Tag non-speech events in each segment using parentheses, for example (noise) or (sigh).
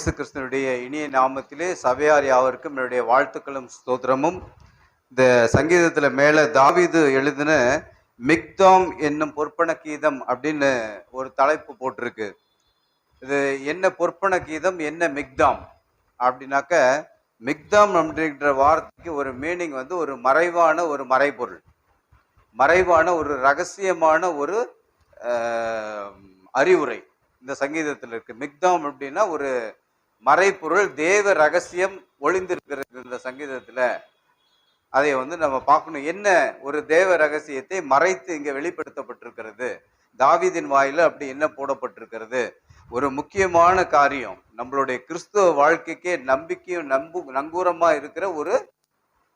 இயேசு கிறிஸ்தனுடைய இனிய நாமத்திலே சபையார் யாவருக்கும் என்னுடைய வாழ்த்துக்களும் ஸ்தோத்திரமும். இந்த சங்கீதத்தில் மேலே தாவிது எழுதின மிக்தாம் என்னும் பொற்பன கீதம் அப்படின்னு ஒரு தலைப்பு போட்டிருக்கு. இது என்ன பொற்பன கீதம் என்ன மிக்தாம்? அப்படின்னாக்க மிக்தாம் அப்படின்ற வார்த்தைக்கு ஒரு மீனிங் வந்து ஒரு மறைவான ஒரு மறைபொருள். மறைவான ஒரு ரகசியமான ஒரு அறிவுரை. இந்த சங்கீதத்தில் இருக்குது மிக்தாம் அப்படின்னா ஒரு மறைப்பொருள் தேவ ரகசியம் ஒளிந்திருக்கிறது இந்த சங்கீதத்துல. அதை வந்து நம்ம பார்க்கணும். என்ன ஒரு தேவ ரகசியத்தை மறைத்து இங்கே வெளிப்படுத்தப்பட்டிருக்கிறது? தாவிதின் வாயில அப்படி என்ன போடப்பட்டிருக்கிறது? ஒரு முக்கியமான காரியம். நம்மளுடைய கிறிஸ்துவ வாழ்க்கைக்கே நம்பிக்கையும் நம்பு நங்கூரமா இருக்கிற ஒரு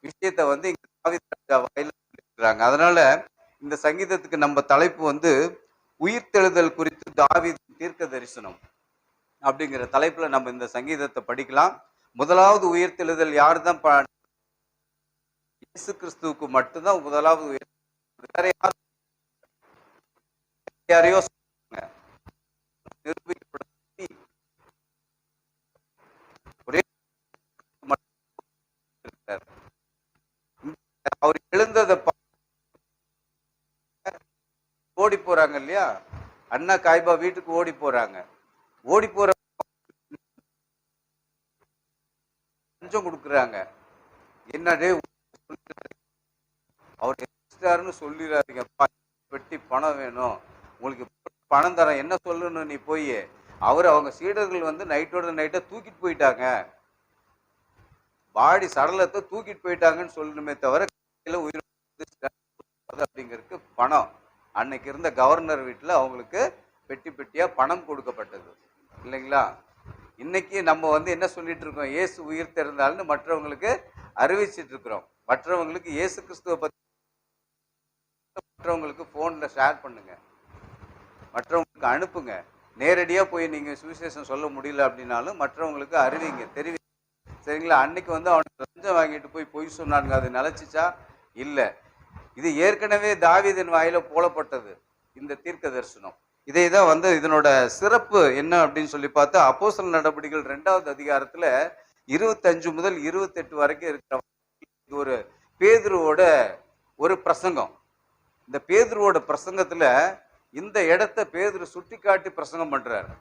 விஷயத்தை வந்து இங்க தாவித வாயில இருக்கிறாங்க அதனால இந்த சங்கீதத்துக்கு நம்ம தலைப்பு வந்து உயிர்த்தெழுதல் குறித்து தாவி தீர்க்க தரிசனம். அப்படிங்கிற தலைப்புல நம்ம இந்த சங்கீதத்தை படிக்கலாம். முதலாவது உயிர்த்தெழுதல் யார் தான் இயேசு கிறிஸ்துவுக்கு மட்டும்தான் முதலாவது வேற யாரையோ (laughs) அவர் எழுந்ததை ஓடி போறாங்க இல்லையா? அண்ணா காய்பா வீட்டுக்கு ஓடி போறாங்க. ஓடி போற கொடுக்குறாங்க. என்னடே அவர் எக்ஸ்ட்ராருன்னு சொல்லிடாதீங்க பெட்டி பணம் வேணும். உங்களுக்கு பணம் தரேன். என்ன சொல்லணும் நீ போய்? அவர் அவங்க சீடர்கள் வந்து நைட்டோட நைட்டை தூக்கிட்டு போயிட்டாங்க. பாடி சடலத்தை தூக்கிட்டு போயிட்டாங்கன்னு சொல்லணுமே தவிர கையில உயிர் அப்படிங்கிறதுக்கு பணம். அன்னைக்கு இருந்த கவர்னர் வீட்டில் அவங்களுக்கு பெட்டி பெட்டியா பணம் கொடுக்கப்பட்டது. இல்லைங்களா? இன்னைக்கு நம்ம வந்து என்ன சொல்லிட்டு இருக்கோம்? இயேசு உயிர் திறந்தாள்னு மற்றவங்களுக்கு அறிவிச்சிட்டு இருக்கிறோம். மற்றவங்களுக்கு இயேசு கிறிஸ்துவை பற்றி மற்றவங்களுக்கு ஃபோனில் ஷேர் பண்ணுங்க. மற்றவங்களுக்கு அனுப்புங்க. நேரடியாக போய் நீங்கள் சுவிசேஷம் சொல்ல முடியல அப்படின்னாலும் மற்றவங்களுக்கு அறிவிங்க தெரிவி சரிங்களா? அன்னைக்கு வந்து அவனுக்கு லஞ்சம் வாங்கிட்டு போய் பொய் சொன்னானுங்க. அது நிலச்சிச்சா? இல்லை. இது ஏற்கனவே தாவிதன் வாயில போலப்பட்டது. இந்த தீர்க்க தரிசனம் இதை தான் வந்து இதனோட சிறப்பு என்ன அப்படின்னு சொல்லி பார்த்தா அப்போசல் நடவடிக்கைகள் ரெண்டாவது அதிகாரத்துல இருபத்தஞ்சு முதல் இருபத்தெட்டு வரைக்கும் இருக்கிற இது ஒரு பேதுருவோட ஒரு பிரசங்கம். இந்த பேதுருவோட பிரசங்கத்துல இந்த இடத்த பேதுரு சுட்டி காட்டி பிரசங்கம் பண்றாரு.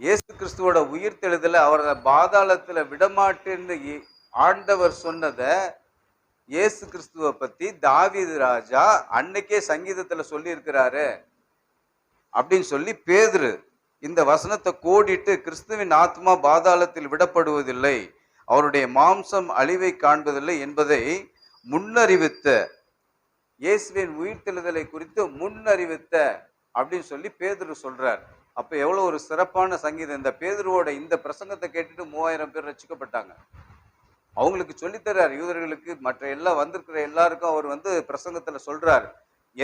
இயேசு கிறிஸ்துவோட உயிர் உயிர்த்தெழுதல அவரை பாதாளத்துல விடமாட்டேன்னு இ- ஆண்டவர் சொன்னதை இயேசு கிறிஸ்துவை பத்தி தாவீது ராஜா அன்னைக்கே சங்கீதத்துல சொல்லி இருக்கிறாரு அப்படின்னு சொல்லி பேதுரு இந்த வசனத்தை கோடிட்டு கிறிஸ்துவின் ஆத்மா பாதாளத்தில் விடப்படுவதில்லை அவருடைய மாம்சம் அழிவை காண்பதில்லை என்பதை முன்னறிவித்த இயேசுவின் உயிர்த்தெழுதலை குறித்து முன்னறிவித்த அப்படின்னு சொல்லி பேதுரு சொல்றார். அப்ப எவ்வளவு ஒரு சிறப்பான சங்கீதம். இந்த பேதுருவோட இந்த பிரசங்கத்தை கேட்டுட்டு மூவாயிரம் பேர் ரசிக்கப்பட்டாங்க. அவங்களுக்கு சொல்லித்தர்றார் யூதர்களுக்கு மற்ற எல்லாம் வந்திருக்கிற எல்லாருக்கும் அவர் வந்து பிரசங்கத்துல சொல்றார்.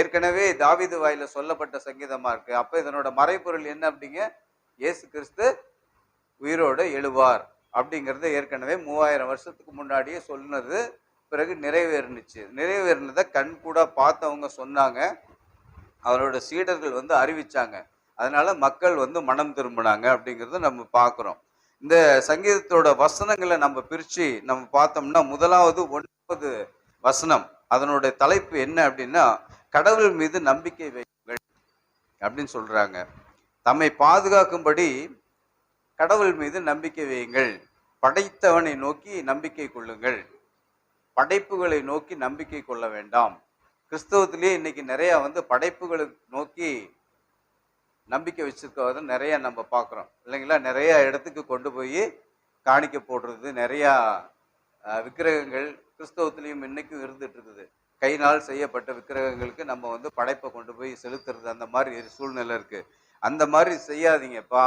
ஏற்கனவே தாவீது வாயில சொல்லப்பட்ட சங்கீதமா இருக்கு. அப்ப இதனோட மறைப்பொருள் என்ன அப்படிங்க? இயேசு கிறிஸ்து உயிரோடு எழுவார் அப்படிங்கிறது ஏற்கனவே மூவாயிரம் வருஷத்துக்கு முன்னாடியே சொன்னது பிறகு நிறைவேறினுச்சு. நிறைவேறினதை கண் கூட பார்த்தவங்க சொன்னாங்க. அவரோட சீடர்கள் வந்து அறிவிச்சாங்க. அதனால மக்கள் வந்து மனம் திரும்பினாங்க அப்படிங்கிறத நம்ம பார்க்குறோம். இந்த சங்கீதத்தோட வசனங்களை நம்ம பிரித்து நம்ம பார்த்தோம்னா முதலாவது ஒன்பது வசனம். அதனுடைய தலைப்பு என்ன அப்படின்னா கடவுள் மீது நம்பிக்கை வையுங்கள் அப்படின்னு சொல்றாங்க. தம்மை பாதுகாக்கும்படி கடவுள் மீது நம்பிக்கை வையுங்கள். படைத்தவனை நோக்கி நம்பிக்கை கொள்ளுங்கள். படைப்புகளை நோக்கி நம்பிக்கை கொள்ள வேண்டாம். கிறிஸ்தவத்திலேயே இன்னைக்கு நிறைய வந்து படைப்புகளை நோக்கி நம்பிக்கை வச்சிருக்கிறத நிறைய நம்ம பார்க்குறோம். இல்லைங்களா? நிறைய இடத்துக்கு கொண்டு போய் காணிக்க போடுறது நிறையா விக்கிரகங்கள் கிறிஸ்தவத்திலையும் இன்னைக்கும் இருந்துட்டு இருக்குது. கையினால் செய்யப்பட்ட விக்கிரகங்களுக்கு நம்ம வந்து படைப்பை கொண்டு போய் செலுத்துறது அந்த மாதிரி சூழ்நிலை இருக்குது அந்த மாதிரி செய்யாதீங்கப்பா.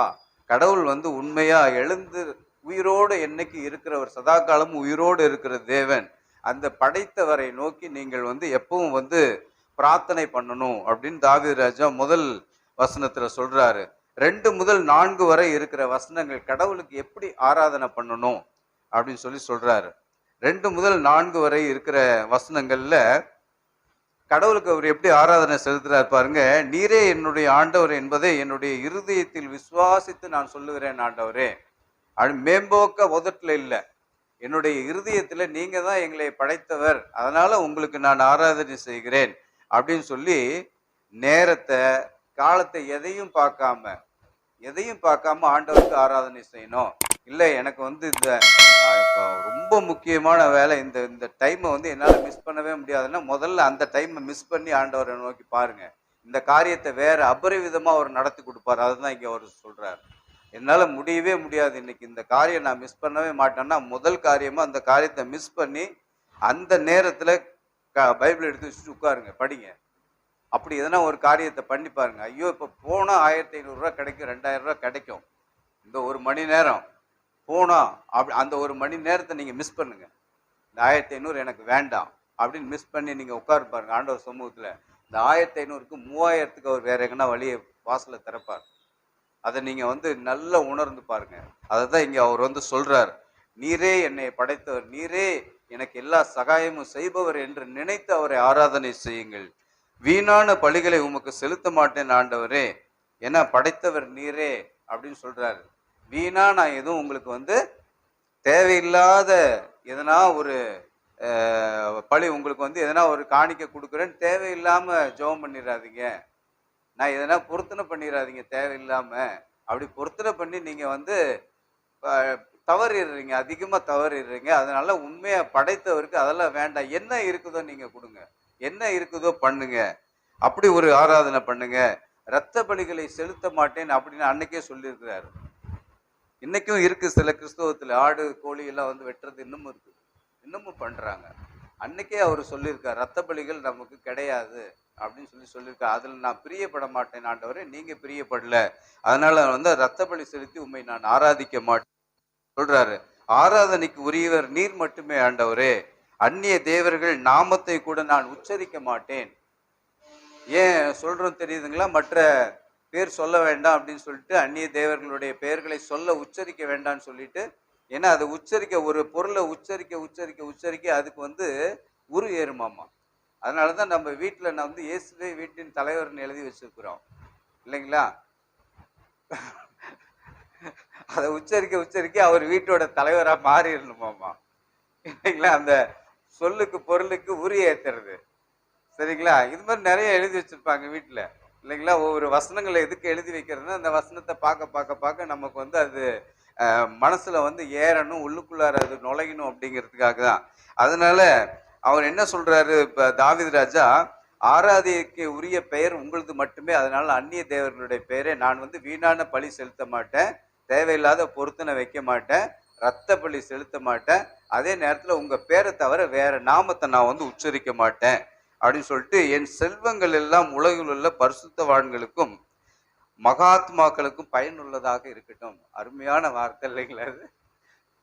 கடவுள் வந்து உண்மையாக எழுந்து உயிரோடு என்னைக்கு இருக்கிறவர் சதா காலமும் உயிரோடு இருக்கிற தேவன் அந்த படைத்தவரை நோக்கி நீங்கள் வந்து எப்பவும் வந்து பிரார்த்தனை பண்ணணும் அப்படின்னு தாவீர் ராஜா முதல் வசனத்தில் சொல்கிறாரு ரெண்டு முதல் நான்கு வரை இருக்கிற வசனங்கள் கடவுளுக்கு எப்படி ஆராதனை பண்ணணும் அப்படின்னு சொல்லி சொல்கிறாரு ரெண்டு முதல் நான்கு வரை இருக்கிற வசனங்களில் கடவுளுக்கு அவர் எப்படி ஆராதனை செலுத்துகிறார் பாருங்க. நீரே என்னுடைய ஆண்டவர் என்பதை என்னுடைய இருதயத்தில் விசுவாசித்து நான் சொல்லுகிறேன் ஆண்டவரே. அது மேம்போக்க உதட்டில் இல்லை. என்னுடைய இருதயத்தில் நீங்கள் தான் எங்களை படைத்தவர். அதனால் உங்களுக்கு நான் ஆராதனை செய்கிறேன் அப்படின்னு சொல்லி நேரத்தை காலத்தை எதையும் பார்க்காம எதையும் பார்க்காம ஆண்டவருக்கு ஆராதனை செய்யணும். இல்லை எனக்கு வந்து இந்த இப்போ ரொம்ப முக்கியமான வேலை இந்த இந்த டைமை வந்து என்னால் மிஸ் பண்ணவே முடியாதுன்னா முதல்ல அந்த டைமை மிஸ் பண்ணி ஆண்டவரை நோக்கி பாருங்க. இந்த காரியத்தை வேற அபரிவிதமா அவர் நடத்தி கொடுப்பார். அதுதான் இங்கே அவர் சொல்றாரு. என்னால் முடியவே முடியாது. இன்னைக்கு இந்த காரியம் நான் மிஸ் பண்ணவே மாட்டேன்னா முதல் காரியமா அந்த காரியத்தை மிஸ் பண்ணி அந்த நேரத்தில் க பைபிள் எடுத்து வச்சுட்டு உட்காருங்க படிங்க. அப்படி எதனா ஒரு காரியத்தை பண்ணி பாருங்க. ஐயோ இப்போ போனால் ஆயிரத்தி ஐநூறுரூவா கிடைக்கும் ரெண்டாயிரரூவா கிடைக்கும். இந்த ஒரு மணி நேரம் போனால் அப்படி அந்த ஒரு மணி நேரத்தை நீங்கள் மிஸ் பண்ணுங்க. இந்த ஆயிரத்தி ஐநூறு எனக்கு வேண்டாம் அப்படின்னு மிஸ் பண்ணி நீங்கள் உட்காரு பாருங்க ஆண்டவர் சமூகத்தில். இந்த ஆயிரத்தி ஐநூறுக்கு மூவாயிரத்துக்கு அவர் வேற எங்கன்னா வழியை வாசலை திறப்பார். அதை நீங்கள் வந்து நல்லா உணர்ந்து பாருங்க. அதை தான் இங்கே அவர் வந்து சொல்கிறார் நீரே என்னை படைத்தவர் நீரே எனக்கு எல்லா சகாயமும் செய்பவர் என்று நினைத்து அவரை ஆராதனை செய்யுங்கள். வீணான பழிகளை உமக்கு செலுத்த மாட்டேன் ஆண்டவரே. என படைத்தவர் நீரே அப்படின்னு சொல்றாரு. வீணா நான் எதுவும் உங்களுக்கு வந்து தேவையில்லாத எதனா ஒரு பழி உங்களுக்கு வந்து எதனா ஒரு காணிக்க கொடுக்குறேன்னு தேவையில்லாம ஜெபம் பண்ணிடாதீங்க நான் எதனா பொருத்தனை பண்ணிடாதீங்க தேவையில்லாம. அப்படி பொருத்தனை பண்ணி நீங்க வந்து தவறிடுறீங்க அதிகமாக தவறிடுறீங்க. அதனால உண்மையாக படைத்தவருக்கு அதெல்லாம் வேண்டாம். என்ன இருக்குதோ நீங்கள் கொடுங்க. என்ன இருக்குதோ பண்ணுங்க. அப்படி ஒரு ஆராதனை பண்ணுங்க. இரத்த பலிகளை செலுத்த மாட்டேன் அப்படின்னு அன்னைக்கே சொல்லியிருக்கிறாரு. இன்னைக்கும் இருக்கு சில கிறிஸ்தவத்தில். ஆடு கோழி எல்லாம் வந்து வெட்டுறது இன்னமும் இருக்கு. இன்னமும் பண்றாங்க. அன்னைக்கே அவர் சொல்லியிருக்கார் ரத்த பலிகள் நமக்கு கிடையாது. அப்படின்னு சொல்லி சொல்லியிருக்கார். அதில் நான் பிரியப்பட மாட்டேன் ஆண்டவரே நீங்க பிரியப்படல. அதனால வந்து ரத்த பலி செலுத்தி உண்மை நான் ஆராதிக்க மாட்டேன். சொல்றாரு ஆராதனைக்கு உரியவர் நீர் மட்டுமே ஆண்டவரே. அந்நிய தேவர்கள் நாமத்தை கூட நான் உச்சரிக்க மாட்டேன். ஏன் சொல்றோம் தெரியுதுங்களா? மற்ற பேர் சொல்ல வேண்டாம் அப்படின்னு சொல்லிட்டு அந்நிய தேவர்களுடைய பெயர்களை சொல்ல உச்சரிக்க வேண்டாம்னு சொல்லிட்டு ஏன்னா அதை உச்சரிக்க ஒரு பொருளை உச்சரிக்க உச்சரிக்க உச்சரிக்க அதுக்கு வந்து உரு ஏறுமாமா. அதனால தான் நம்ம வீட்டில் நான் வந்து இயேசுவே வீட்டின் தலைவர்னு எழுதி வச்சிருக்கிறோம். இல்லைங்களா? அதை உச்சரிக்க உச்சரிக்க அவர் வீட்டோட தலைவராக மாறிடணுமாமா. இல்லைங்களா? அந்த சொல்லுக்கு பொருளுக்கு உரி ஏற்றுறது சரிங்களா? இது மாதிரி நிறைய எழுதி வச்சுருப்பாங்க வீட்டில் இல்லைங்களா? ஒவ்வொரு வசனங்களை எதுக்கு எழுதி வைக்கிறதுனா அந்த வசனத்தை பார்க்க பார்க்க பார்க்க நமக்கு வந்து அது மனசில் வந்து ஏறணும் உள்ளுக்குள்ளார அது நுழையணும் அப்படிங்கிறதுக்காக தான். அதனால அவர் என்ன சொல்றாரு இப்போ தாவித் ராஜா ஆராதிக்கு உரிய பெயர் உங்களது மட்டுமே. அதனால அந்நிய தேவர்களுடைய பெயரை நான் வந்து வீணான பழி செலுத்த மாட்டேன். தேவையில்லாத பொருத்தனை வைக்க மாட்டேன். ரத்த பழி செலுத்த மாட்டேன். அதே நேரத்தில் உங்கள் பேரை தவிர வேற நாமத்தை நான் வந்து உச்சரிக்க மாட்டேன். அப்படின்னு சொல்லிட்டு என் செல்வங்கள் எல்லாம் உலகில் உள்ள பரிசுத்தவான்களுக்கும் மகாத்மாக்களுக்கும் பயனுள்ளதாக இருக்கட்டும். அருமையான வார்த்தை இல்லைங்களா அது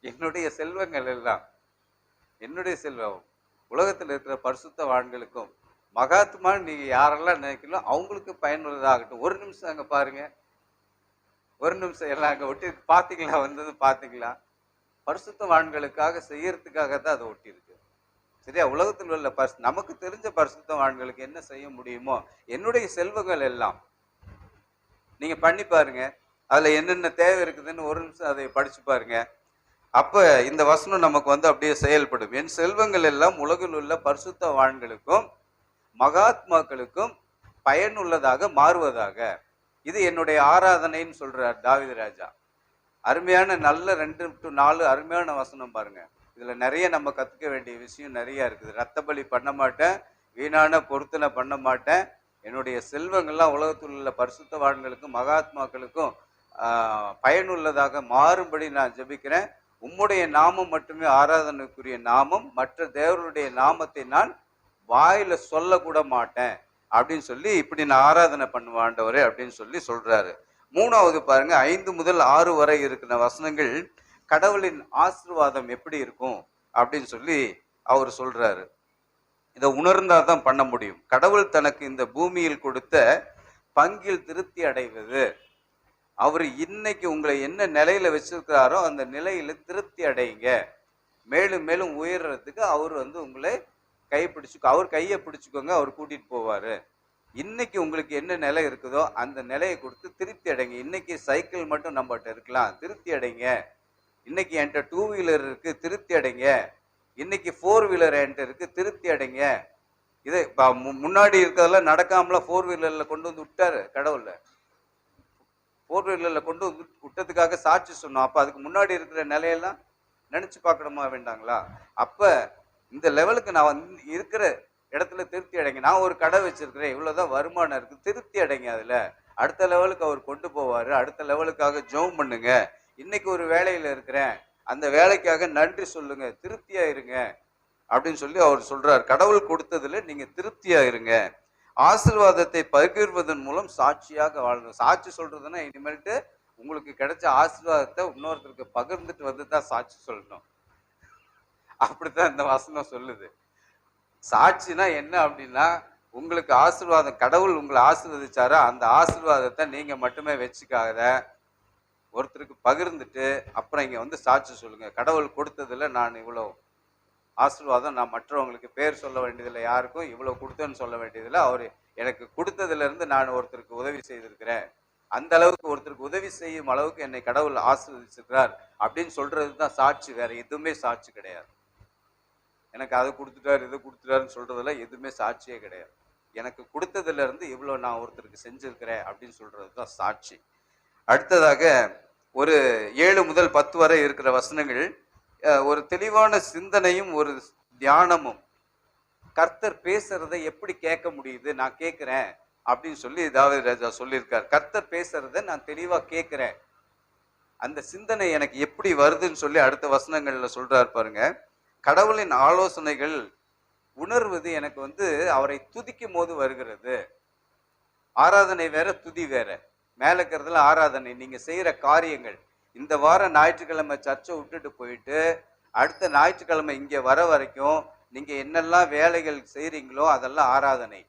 என்னுடைய செல்வங்கள் எல்லாம் என்னுடைய செல்வம் உலகத்தில் இருக்கிற பரிசுத்தவான்களுக்கும் மகாத்மான்னு நீங்கள் யாரெல்லாம் நினைக்கிறீங்களோ அவங்களுக்கு பயனுள்ளதாகட்டும். ஒரு நிமிஷம் அங்கே பாருங்கள் ஒரு நிமிஷம் எல்லாம் அங்கே ஒட்டி பார்த்தீங்களா வந்தது பார்த்தீங்களா பரிசுத்த பரிசுத்தவான்களுக்காக செய்யறதுக்காக தான் அதை ஒட்டி இருக்கு சரியா? உலகத்தில் உள்ள பரிசு நமக்கு தெரிஞ்ச பரிசுத்தவான்களுக்கு என்ன செய்ய முடியுமோ என்னுடைய செல்வங்கள் எல்லாம். நீங்க பண்ணி பாருங்க. அதுல என்னென்ன தேவை இருக்குதுன்னு ஒரு நிமிஷம் அதை படிச்சு பாருங்க. அப்ப இந்த வசனம் நமக்கு வந்து அப்படியே செயல்படும். என் செல்வங்கள் எல்லாம் உலகில் உள்ள பரிசுத்த வான்களுக்கும் மகாத்மாக்களுக்கும் பயனுள்ளதாக மாறுவதாக. இது என்னுடைய ஆராதனைன்னு சொல்றார் தாவித ராஜா. அருமையான நல்ல ரெண்டு டு நாலு அருமையான வசனம் பாருங்க. இதில் நிறைய நம்ம கற்றுக்க வேண்டிய விஷயம் நிறையா இருக்குது. ரத்த பலி பண்ண மாட்டேன் வீணான பொருத்தனை பண்ண மாட்டேன். என்னுடைய செல்வங்கள்லாம் உலகத்தில் உள்ள பரிசுத்தவான்களுக்கும் மகாத்மாக்களுக்கும் பயனுள்ளதாக மாறும்படி நான் ஜெபிக்கிறேன். உம்முடைய நாமம் மட்டுமே ஆராதனைக்குரிய நாமம். மற்ற தேவருடைய நாமத்தை நான் வாயில சொல்லக்கூட மாட்டேன். அப்படின்னு சொல்லி இப்படி நான் ஆராதனை பண்ணுவாண்டவரே அப்படின்னு சொல்லி சொல்றாரு. மூணாவது பாருங்க ஐந்து முதல் ஆறு வரை இருக்கிற வசனங்கள் கடவுளின் ஆசீர்வாதம் எப்படி இருக்கும் அப்படின்னு சொல்லி அவர் சொல்றாரு. இதை உணர்ந்தா தான் பண்ண முடியும். கடவுள் தனக்கு இந்த பூமியில் கொடுத்த பங்கில் திருப்தி அடைவது. அவர் இன்னைக்கு உங்களை என்ன நிலையில வச்சிருக்கிறாரோ அந்த நிலையில திருப்தி அடையுங்க. மேலும் மேலும் உயர்றதுக்கு அவர் வந்து உங்களை கை பிடிச்சு அவர் கையை பிடிச்சுக்கோங்க அவர் கூட்டிட்டு போவாரு. இன்னைக்கு உங்களுக்கு என்ன நிலை இருக்குதோ அந்த நிலையை கொடுத்து திருப்தி அடைங்க. இன்னைக்கு சைக்கிள் மட்டும் நம்மகிட்ட இருக்கலாம். திருப்தி அடைங்க. இன்னைக்கு என்கிட்ட டூ வீலர் இருக்கு திருப்தி அடைங்க. இன்னைக்கு ஃபோர் வீலர் என்கிட்ட இருக்கு திருப்தி அடைங்க. இதை இப்போ மு- முன்னாடி இருக்கிறதெல்லாம் நடக்காமல ஃபோர் வீலரில் கொண்டு வந்து விட்டாரு கடவுள்ல ஃபோர் வீலரில் கொண்டு வந்து விட்டதுக்காக சாட்சி சொன்னோம். அப்போ அதுக்கு முன்னாடி இருக்கிற நிலையெல்லாம் நினச்சி பார்க்கணுமா வேண்டாங்களா? அப்போ இந்த லெவலுக்கு நான் வந்து இருக்கிற இடத்துல திருப்தி அடைங்க. நான் ஒரு கடை வச்சிருக்கிறேன். இவ்வளோதான் வருமானம் இருக்கு. திருப்தி அடைங்க அதில். அடுத்த லெவலுக்கு அவர் கொண்டு போவார். அடுத்த லெவலுக்காக ஜோம் பண்ணுங்க. இன்னைக்கு ஒரு வேலையில் இருக்கிறேன். அந்த வேலைக்காக நன்றி சொல்லுங்க. திருப்தியா இருங்க. அப்படின்னு சொல்லி அவர் சொல்றார். கடவுள் கொடுத்ததுல நீங்க திருப்தியா இருங்க. ஆசிர்வாதத்தை பகிர்வதன் மூலம் சாட்சியாக வாழணும் சாட்சி சொல்றதுன்னா இனிமேல்ட்டு உங்களுக்கு கிடைச்ச ஆசீர்வாதத்தை இன்னொருத்தருக்கு பகிர்ந்துட்டு வந்து தான் சாட்சி சொல்லணும். அப்படித்தான் இந்த வசனம் சொல்லுது. சாட்சினா என்ன அப்படின்னா உங்களுக்கு ஆசீர்வாதம் கடவுள் உங்களை ஆசீர்வதிச்சாரா அந்த ஆசீர்வாதத்தை நீங்க மட்டுமே வச்சுக்காத. ஒருத்தருக்கு பகிர்ந்துட்டு அப்புறம் இங்க வந்து சாட்சி சொல்லுங்க. கடவுள் கொடுத்ததுல நான் இவ்வளோ ஆசீர்வாதம் நான் மற்றவங்களுக்கு பேர் சொல்ல வேண்டியதில்லை யாருக்கும் இவ்வளோ கொடுத்தேன்னு சொல்ல வேண்டியதில்லை. அவர் எனக்கு கொடுத்ததுலேருந்து நான் ஒருத்தருக்கு உதவி செய்திருக்கிறேன். அந்த அளவுக்கு ஒருத்தருக்கு உதவி செய்யும் அளவுக்கு என்னை கடவுள் ஆசிர்வதிச்சிருக்கிறார். அப்படின்னு சொல்றது தான் சாட்சி வேற எதுவுமே சாட்சி கிடையாது. எனக்கு அதை கொடுத்துட்டாரு இதை கொடுத்துட்டாருன்னு சொல்கிறதுல எதுவுமே சாட்சியே கிடையாது. எனக்கு கொடுத்ததுலேருந்து இவ்வளோ நான் ஒருத்தருக்கு செஞ்சிருக்கிறேன் அப்படின்னு சொல்கிறது தான் சாட்சி. அடுத்ததாக ஒரு ஏழு முதல் பத்து வரை இருக்கிற வசனங்கள் ஒரு தெளிவான சிந்தனையும் ஒரு தியானமும். கர்த்தர் பேசுறதை எப்படி கேட்க முடியுது? நான் கேட்குறேன் அப்படின்னு சொல்லி தாவது ராஜா சொல்லியிருக்கார். கர்த்தர் பேசுறத நான் தெளிவாக கேட்குறேன். அந்த சிந்தனை எனக்கு எப்படி வருதுன்னு சொல்லி அடுத்த வசனங்களில் சொல்றாரு பாருங்க. கடவுளின் ஆலோசனைகள் உணர்வது எனக்கு வந்து அவரை துதிக்கும் போது வருகிறது. ஆராதனை வேற துதி வேற. மேல இருக்கிறதுல ஆராதனை. நீங்க செய்யற காரியங்கள். இந்த வாரம் ஞாயிற்றுக்கிழமை சர்ச்சை விட்டுட்டு போயிட்டு அடுத்த ஞாயிற்றுக்கிழமை இங்க வர வரைக்கும் நீங்க என்னெல்லாம் வேலைகள் செய்கிறீங்களோ அதெல்லாம் ஆராதனை.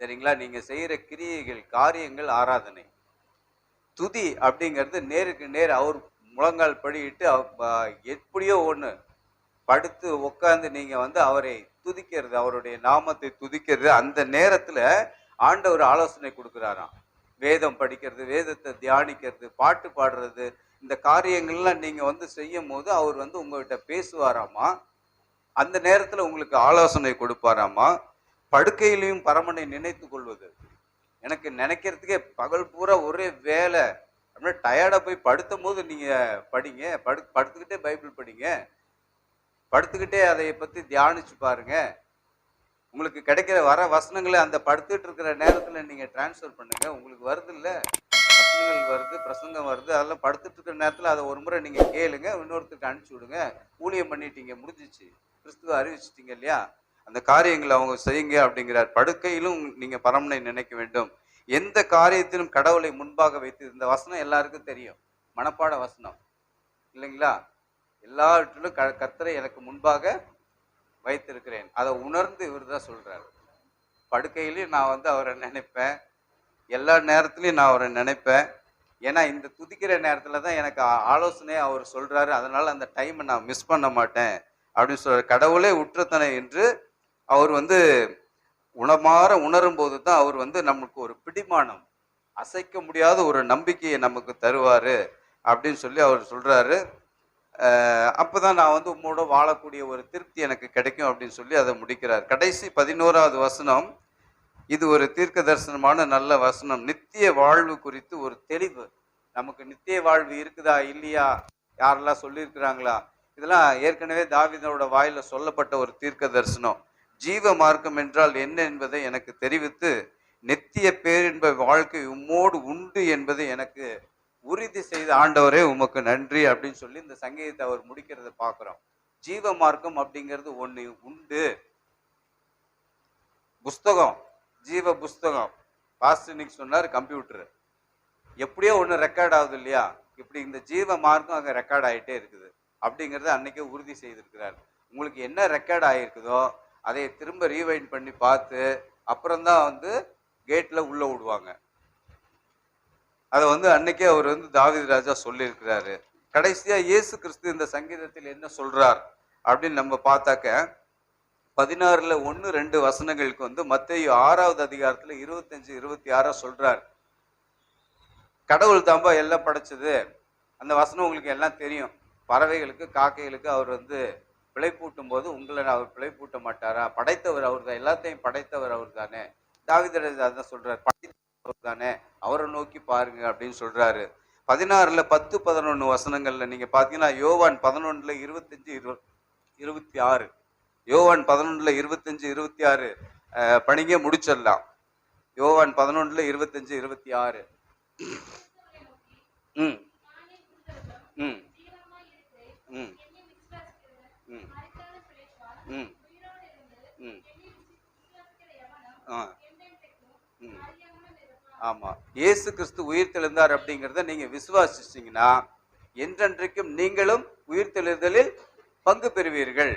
சரிங்களா? நீங்க செய்யற கிரியைகள் காரியங்கள் ஆராதனை. துதி அப்படிங்கிறது நேருக்கு நேர் அவர் முழங்கால் படியிட்டு எப்படியோ ஒன்று படுத்து உட்காந்து நீங்க வந்து அவரை துதிக்கிறது அவருடைய நாமத்தை துதிக்கிறது அந்த நேரத்துல ஆண்டவர் ஆலோசனை கொடுக்குறாராம். வேதம் படிக்கிறது வேதத்தை தியானிக்கிறது பாட்டு பாடுறது இந்த காரியங்கள்லாம் நீங்க வந்து செய்யும் போது அவர் வந்து உங்ககிட்ட பேசுவாராமா? அந்த நேரத்துல உங்களுக்கு ஆலோசனை கொடுப்பாராமா? படுக்கையிலையும் பரமனை நினைத்து கொள்வது. எனக்கு நினைக்கிறதுக்கே பகல் பூரா ஒரே வேலை. அப்படின்னா டயர்டா போய் படுத்தும் போது நீங்க படிங்க படு படுத்துக்கிட்டே பைபிள் படிங்க. படுத்துக்கிட்டே அதை பற்றி தியானிச்சு பாருங்க. உங்களுக்கு கிடைக்கிற வர வசனங்களை அந்த படுத்துட்டு இருக்கிற நேரத்தில் நீங்கள் டிரான்ஸ்ஃபர் பண்ணுங்க. உங்களுக்கு வருது இல்லை? வசனங்கள் வருது பிரசங்கம் வருது அதெல்லாம் படுத்துட்டு இருக்கிற நேரத்தில் அதை ஒரு முறை நீங்கள் கேளுங்க இன்னொருத்தருக்கு அனுப்பிச்சி விடுங்க. ஊழியம் பண்ணிட்டீங்க முடிஞ்சிச்சு. கிறிஸ்துவ அறிவிச்சிட்டிங்க இல்லையா? அந்த காரியங்களை அவங்க செய்யுங்க அப்படிங்கிறார். படுக்கையிலும் நீங்கள் பரமனை நினைக்க வேண்டும். எந்த காரியத்திலும் கடவுளை முன்பாக வைத்து இந்த வசனம் எல்லாருக்கும் தெரியும். மனப்பாட வசனம். இல்லைங்களா? எல்லாவற்றிலும் க கர்த்தரை எனக்கு முன்பாக வைத்திருக்கிறேன். அதை உணர்ந்து இவர் தான் சொல்கிறார் படுக்கையிலையும் நான் வந்து அவரை நினைப்பேன். எல்லா நேரத்துலையும் நான் அவரை நினைப்பேன். ஏன்னா இந்த துதிக்கிற நேரத்தில் தான் எனக்கு ஆலோசனை ஆலோசனையை அவர் சொல்கிறாரு அதனால் அந்த டைமை நான் மிஸ் பண்ண மாட்டேன் அப்படின்னு சொல்கிறார் கடவுளே உற்றத்தனை என்று அவர் வந்து உணமாற உணரும் போது தான் அவர் வந்து நமக்கு ஒரு பிடிமானம். அசைக்க முடியாத ஒரு நம்பிக்கையை நமக்கு தருவார் அப்படின்னு சொல்லி அவர் சொல்கிறாரு அப்போ தான் நான் வந்து உம்மோட வாழக்கூடிய ஒரு திருப்தி எனக்கு கிடைக்கும் அப்படின்னு சொல்லி அதை முடிக்கிறார். கடைசி பதினோராவது வசனம் இது ஒரு தீர்க்க தரிசனமான நல்ல வசனம். நித்திய வாழ்வு குறித்து ஒரு தெளிவு. நமக்கு நித்திய வாழ்வு இருக்குதா இல்லையா? யாரெல்லாம் சொல்லியிருக்கிறாங்களா? இதெல்லாம் ஏற்கனவே தாவிதனோட வாயில சொல்லப்பட்ட ஒரு தீர்க்க தரிசனம். ஜீவ மார்க்கம் என்றால் என்ன என்பதை எனக்கு தெரிவித்து நித்திய பேரின்ப வாழ்க்கை உம்மோடு உண்டு என்பதை எனக்கு உறுதி செய்த ஆண்டவரே உமக்கு நன்றி அப்படின்னு சொல்லி இந்த சங்கீதத்தை அவர் முடிக்கிறத பார்க்குறோம். ஜீவ மார்க்கம் அப்படிங்கிறது ஒன்று உண்டு. புஸ்தகம் ஜீவ புஸ்தகம். பாஸ்டினிக் சொன்னார் கம்ப்யூட்டர். எப்படியோ ஒன்று ரெக்கார்ட் ஆகுது இல்லையா? இப்படி இந்த ஜீவ மார்க்கம் அங்கே ரெக்கார்ட் ஆகிட்டே இருக்குது. அப்படிங்கிறத அன்னைக்கே உறுதி செய்திருக்கிறார். உங்களுக்கு என்ன ரெக்கார்ட் ஆகிருக்குதோ அதை திரும்ப ரீவைண்ட் பண்ணி பார்த்து அப்புறம்தான் வந்து கேட்டில் உள்ள அதை வந்து அன்னைக்கே அவர் வந்து தாவித ராஜா சொல்லியிருக்கிறாரு. கடைசியா இயேசு கிறிஸ்து இந்த சங்கீதத்தில் என்ன சொல்றார் அப்படின்னு நம்ம பார்த்தாக்க பதினாறுல ஒன்று ரெண்டு வசனங்களுக்கு வந்து மத்திய ஆறாவது அதிகாரத்துல இருபத்தஞ்சு இருபத்தி ஆறா சொல்றார். கடவுள் தாம்பா எல்லாம் படைச்சது. அந்த வசனம் உங்களுக்கு எல்லாம் தெரியும். பறவைகளுக்கு காக்கைகளுக்கு அவர் வந்து பிழைப்பூட்டும் போது உங்களை அவர் பிழைப்பூட்ட மாட்டாரா? படைத்தவர் அவர் தான் எல்லாத்தையும் படைத்தவர் அவர் தானே தாவிதர் அதான் சொல்றாரு. படை தானே? அவரை நோக்கி பாருங்க அப்படின்னு சொல்றாரு. பதினாறுல பத்து பதினொன்று வசனங்கள்ல நீங்க பாத்தீங்கன்னா யோவான் பதினொன்றுல இருபத்தஞ்சு இருபது இருபத்தி ஆறு. யோவான் பதினொன்றுல இருபத்தஞ்சு இருபத்தி ஆறு. பணிங்க முடிச்சிடலாம். யோவான் பதினொன்றுல இருபத்தஞ்சு இருபத்தி ஆறு. ம். ம். ம். ம். ம். ம். ஆ. ம். ஆமா. இயேசு கிறிஸ்து உயிர் தெழுந்தார் அப்படிங்கிறத நீங்க விசுவாசிச்சீங்கன்னா என்றென்றைக்கும் நீங்களும் உயிர் தெழுதலில் பங்கு பெறுவீர்கள்.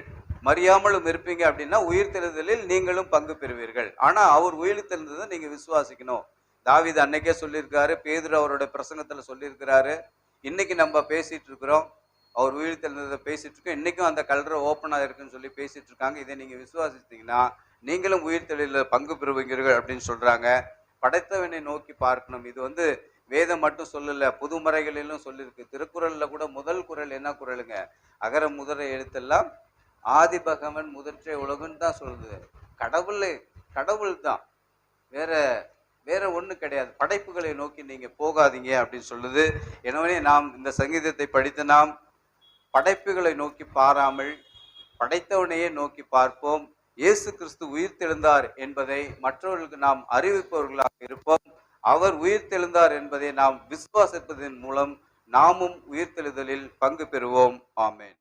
மறியாமலும் இருப்பீங்க அப்படின்னா உயிர் தெழுதலில் நீங்களும் பங்கு பெறுவீர்கள். ஆனா அவர் உயிர் தெழுந்ததை நீங்க விசுவாசிக்கணும். தாவித அன்னைக்கே சொல்லியிருக்காரு பேதுரு அவரோட பிரசங்கத்துல சொல்லியிருக்கிறாரு. இன்னைக்கு நம்ம பேசிட்டு இருக்கிறோம் அவர் உயிர் தெழுந்ததை பேசிட்டு இருக்கோம் இன்னைக்கும் அந்த கல்ற ஓப்பனாக இருக்குன்னு சொல்லி பேசிட்டு இருக்காங்க இதை நீங்க விசுவாசித்தீங்கன்னா நீங்களும் உயிர் தெளில பங்கு பெறுவீர்கள் அப்படின்னு சொல்றாங்க. படைத்தவனை நோக்கி பார்க்கணும். இது வந்து வேதம் மட்டும் சொல்லல புதுமறைகளிலும் சொல்லியிருக்கு. திருக்குறள்ல கூட முதல் குறள் என்ன குறளுங்க அகர முதற எழுத்தெல்லாம் ஆதிபகவன் முதற்றே உலகுன்னு தான் சொல்லுது. கடவுள் கடவுள் தான். வேற வேற ஒன்றும் கிடையாது. படைப்புகளை நோக்கி நீங்க போகாதீங்க அப்படின்னு சொல்லுது. எனவே நாம் இந்த சங்கீதத்தை படித்து நாம் படைப்புகளை நோக்கி பாராமல் படைத்தவனையே நோக்கி பார்ப்போம். இயேசு கிறிஸ்து உயிர்த்தெழுந்தார் என்பதை மற்றவர்களுக்கு நாம் அறிவிப்பவர்களாக இருப்போம். அவர் உயிர்த்தெழுந்தார் என்பதை நாம் விசுவாசிப்பதன் மூலம் நாமும் உயிர்த்தெழுதலில் பங்கு பெறுவோம். ஆமேன்.